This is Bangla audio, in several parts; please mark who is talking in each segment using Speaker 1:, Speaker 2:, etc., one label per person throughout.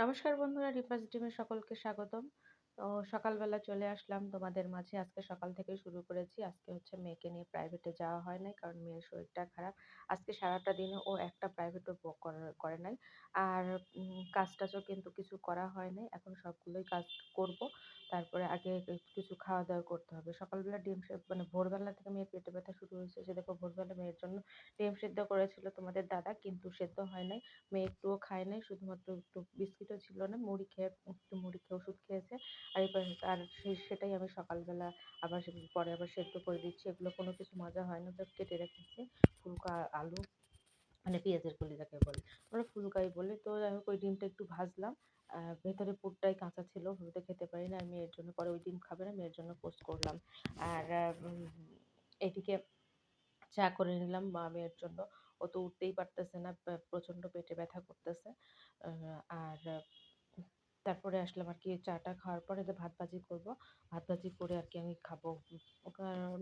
Speaker 1: নমস্কার বন্ধুরা, রিফাস ডিমে সকলকে স্বাগতম। তো সকালবেলা চলে আসলাম তোমাদের মাঝে। আজকে সকাল থেকে শুরু করেছি। আজকে হচ্ছে মেয়েকে নিয়ে প্রাইভেটে যাওয়া হয় নাই কারণ মেয়ের শরীরটা খারাপ। আজকে সারাটা দিনে ও একটা প্রাইভেটও করে নাই। আর কাজ টাজও কিন্তু কিছু করা হয় নাই। এখন সবগুলোই কাজ করব। তারপরে আগে কিছু খাওয়া দাওয়া করতে হবে। সকালবেলা ডিম সেদ্ধ মানে ভোরবেলা থেকে মেয়ের পেটে ব্যথা শুরু হয়েছে। সে দেখো ভোরবেলা মেয়ের জন্য ডিম সেদ্ধ করেছিল তোমাদের দাদা, কিন্তু সেদ্ধ হয় নাই। মেয়ে একটুও খায় নাই, শুধুমাত্র একটু বিস্কিটও ছিল না মুড়ি খেয়ে একটু মুড়ি খেয়ে ওষুধ খেয়েছে আর সেটাই আমি সকালবেলা আবার পরে আবার সেদ্ধ করে দিচ্ছি। এগুলো কোনো কিছু মজা হয় না। জাস্ট কেটে রেখেছি। ফুলকা আলু মানে পেঁয়াজের কলি যাকে বলে। আমরা ফুলকাই বলি। তো যাই হোক, ওই ডিমটা একটু ভাজলাম। ভেতরে পুরটাই কাঁচা ছিল। হলুদে খেতে পারি না। মেয়ের জন্য পরে ওই ডিম খাবে না। মেয়ের জন্য পোস্ট করলাম। আর এদিকে চা করে নিলাম মা মেয়ের জন্য। ও তো উঠতেই পারতেছে না। প্রচণ্ড পেটে ব্যথা করতেছে। আর তারপরে আসলাম আর কি চাটা খাওয়ার পরে ভাত ভাজি করব। ভাত ভাজি করে আর কি আমি খাব।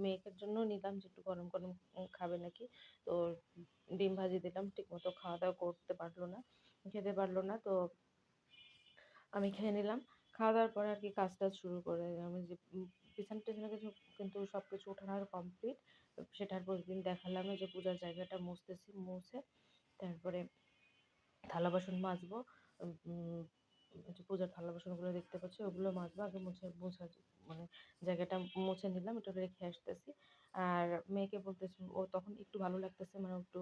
Speaker 1: মেয়েকের জন্য নিলাম যে একটু গরম গরম খাবে নাকি। তো ডিম ভাজি দিলাম ঠিক মতো খাওয়া দাওয়া করতে পারল না, খেতে পারল না। তো আমি খেয়ে নিলাম। খাওয়া দাওয়ার পরে আর কি কাজ টাজ শুরু করে আমি যে পিছন টিছনে কিছু কিন্তু সব কিছু ওঠানোর কমপ্লিট সেটার প্রতিদিন দেখালাম যে পূজার জায়গাটা মুছতেছি, মুছে তারপরে থালা বাসন মাজবো। পূজার থালা বাসনগুলো দেখতে পাচ্ছি, ওগুলো মাজবো, আগে মুছে, মুছা মানে জায়গাটা মুছে নিলাম, একটু রেখে আসতেছি। আর মেয়েকে বলতেছি, ও তখন একটু ভালো লাগতেছে মানে একটু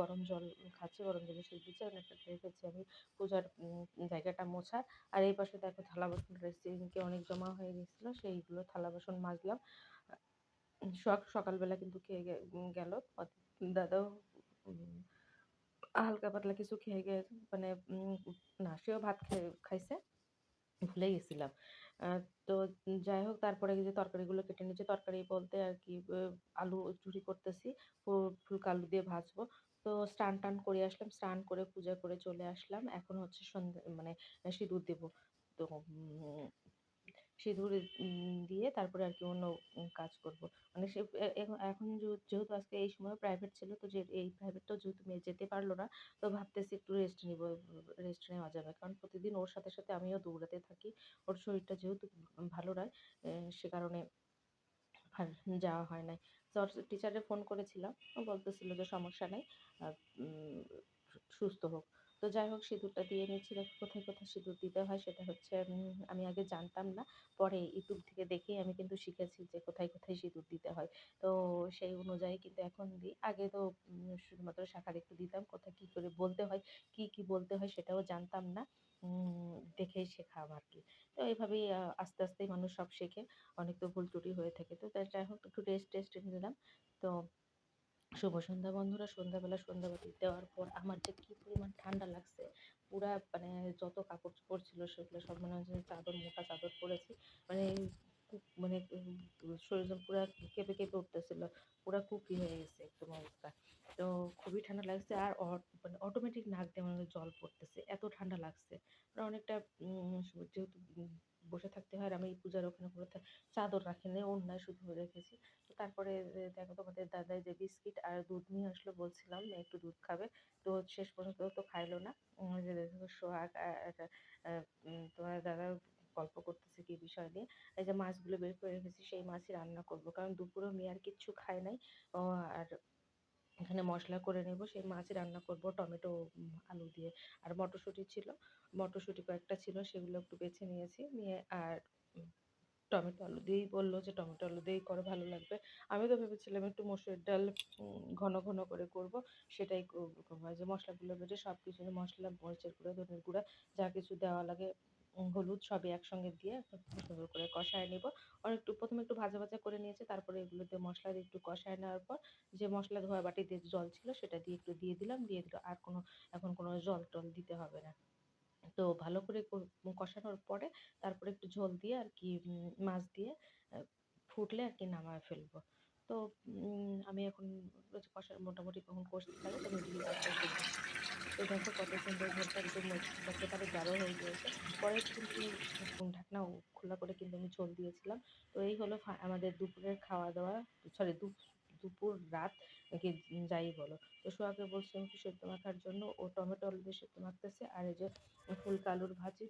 Speaker 1: গরম জল খাচ্ছে, গরম জলে সেই দিচ্ছে রেখেছি আমি পূজার জায়গাটা মোছার আর এই পাশে দেখো থালা বাসন রেসিপিকে অনেক জমা হয়ে গেছিল, সেইগুলো থালা বাসন মাজলাম সকালবেলা কিন্তু খেয়ে গেল দাদাও হালকা পাতলা কিছু খেয়ে গিয়ে মানে না, সেও ভাত খাইছে। ভুলে গেছিলাম। তো যাই হোক, তারপরে যে তরকারিগুলো কেটে নিচ্ছে তরকারি বলতে আর কি আলু চুরি করতেছি। ফুলকা আলু দিয়ে ভাজবো। তো স্নান টান করে আসলাম। স্নান করে পূজা করে চলে আসলাম। এখন হচ্ছে সন্ধ্যা মানে সিঁদুর দেবো। তো সিঁদুর দিয়ে তারপরে আর কি অন্য কাজ করব। মানে সে এখন যেহেতু আজকে এই সময় প্রাইভেট ছিল, তো যে, এই প্রাইভেটটাও যেহেতু মেয়ে যেতে পারল না, তো ভাবতেছি একটু রেস্ট নিব রেস্ট নেওয়া যাবে। কারণ প্রতিদিন ওর সাথে সাথে আমিও দৌড়াতে থাকি। ওর শরীরটা যেহেতু ভালো নয় সে কারণে আর যাওয়া হয় নাই। টিচারে ফোন করেছিলাম, ও বলতেছিল যে সমস্যা নেই সুস্থ হোক। তো যাই হোক, সিঁদুরটা দিয়ে নিচ্ছি দেখো কোথায় কোথায় সিঁদুর দিতে হয়, সেটা হচ্ছে আমি আগে জানতাম না। পরে ইউটিউব থেকে দেখেই আমি কিন্তু শিখেছি যে কোথায় কোথায় সিঁদুর দিতে হয়। তো সেই অনুযায়ী কিন্তু এখন দিই। আগে তো শুধুমাত্র শাখার একটু দিতাম, কোথায় কী করে বলতে হয়, কি কি বলতে হয় সেটাও জানতাম না। দেখেই শেখা আর কি তো এইভাবেই আস্তে আস্তেই মানুষ সব শেখে। অনেক তো ভুল ত্রুটি হয়ে থাকে। তো যাই হোক, একটু রেস্ট টেস্ট নিলাম। তো শুভ সন্ধ্যা বন্ধুরা, সন্ধ্যাবেলা সন্ধ্যাবাতি দেওয়ার পর আমার যে কী পরিমাণ ঠান্ডা লাগছে, পুরা মানে যত কাপড় চোপড় ছিল সেগুলো সব মনে হচ্ছে চাদর, মোটা চাদর পরেছি। মানে মানে শরীর পুরা কেঁপে কেঁপে উঠতেছিল, পুরা কুপি হয়ে গেছে একদম অবস্থা। তো খুবই ঠান্ডা লাগছে আর মানে অটোমেটিক নাক দিয়ে মানে জল পড়তেছে, এত ঠান্ডা লাগছে। অনেকটা যেহেতু বসে থাকতে হয় আর আমি পূজার ওখানে পুরো চাদর রাখি রাখিনি অন্যায় শুধু রেখেছি। তো তারপরে দেখো তোমাদের দাদাই যে বিস্কিট আর দুধ নিয়ে আসলো, বলছিলাম একটু দুধ খাবে। তো শেষ পর্যন্ত তো খাইলো না। যে, দেখো সোহাগ তোমার দাদা গল্প করতেছে কি বিষয় নিয়ে, এই যে মাছগুলো বের করে রেখেছি সেই মাছই রান্না করব। কারণ দুপুরেও মেয়ে আর কিচ্ছু খায় নাই। আর এখানে মশলা করে নেব, সেই মাছ রান্না করব, টমেটো আলু দিয়ে। আর মটরশুঁটি ছিল, মটরশুঁটি কয়েকটা ছিল, সেগুলো একটু বেছে নিয়েছি। নিয়ে আর টমেটো আলু দিয়েই বলল যে, টমেটো আলু দিয়েই করো, ভালো লাগবে। আমি তো ভেবেছিলাম একটু মসুর ডাল ঘন ঘন করে করব, সেটাই যে মশলাগুলো বেটে সব কিছু মশলা, মরিচের গুঁড়া, ধনের গুঁড়া, যা কিছু দেওয়া লাগে হলুদ সবই একসঙ্গে দিয়ে সুন্দর করে কষায় নেব। আর একটু প্রথমে একটু ভাজা ভাজা করে নিয়েছি, তারপরে এগুলো দিয়ে মশলা দিয়ে একটু কষায় নেওয়ার পর যে মশলা ধোয়া বাটিতে জল ছিল সেটা দিয়ে একটু দিয়ে দিলাম, দিয়ে দিল আর কোনো, এখন কোনো জল টল দিতে হবে না। তো ভালো করে কষানোর পরে তারপরে একটু ঝোল দিয়ে আর কি মাছ দিয়ে ফুটলে আর কি নামায় ফেলব। তো আমি এখন কষা মোটামুটি কখন কষতে থাকে তো মিডিয়াম তো দেখো কত সুন্দর ঝোলটা একদম একেবারে গাঢ় হয়ে গিয়েছে। পরে কিন্তু ঢাকনা খোলা করে কিন্তু আমি ঝোল দিয়েছিলাম। তো এই হলো আমাদের দুপুরের খাওয়া দাওয়া সরি দুপুর রাত কি যাই বলো। তো সোহাকে বলছিলাম একটু সেদ্ধ মাখার জন্য, ও টমেটো আলু সেদ্ধ মাখতেছে, আর এই যে ফুলকা আলুর ভাজি,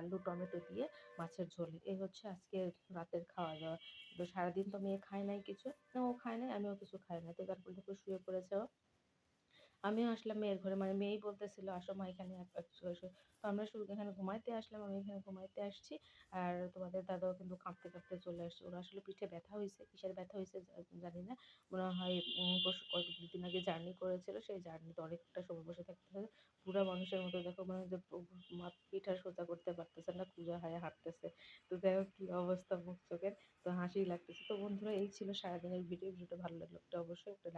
Speaker 1: আলু টমেটো দিয়ে মাছের ঝোল। এই হচ্ছে আজকে রাতের খাওয়া দাওয়া সারাদিন তো মেয়ে খায় নাই কিছু। না, ও খায় নাই, আমিও কিছু খাই না তো তারপর দেখো শুয়ে পড়েছে ও আমিও আসলাম মেয়ের ঘরে। মানে মেয়েই বলতেছিল, আসো মা এখানে এসো তো আমরা শুধু এখানে ঘুমাইতে আসলাম, আমি এখানে ঘুমাইতে আসছি। আর তোমাদের দাদাও কিন্তু কাঁপতে কাঁপতে চলে আসছে। ওরা আসলে পিঠে ব্যথা হয়েছে কিসের ব্যথা হয়েছে জানি না। মনে হয় কয়েক, দুদিন আগে জার্নি করেছিল। সেই জার্নিতে অনেকটা সময় বসে থাকতে হবে। পুরো মানুষের মতো দেখো মানে যে পিঠা সোজা করতে পারতেছে না পূজা হয়ে হাঁটতেছে। তো দেখো কী অবস্থা মুখ চোখের? তো হাসি লাগতেছে। তো বন্ধুরা, এই ছিল সারাদিনের ভিডিও। ভিডিওটা ভালো লাগল অবশ্যই একটা লাইক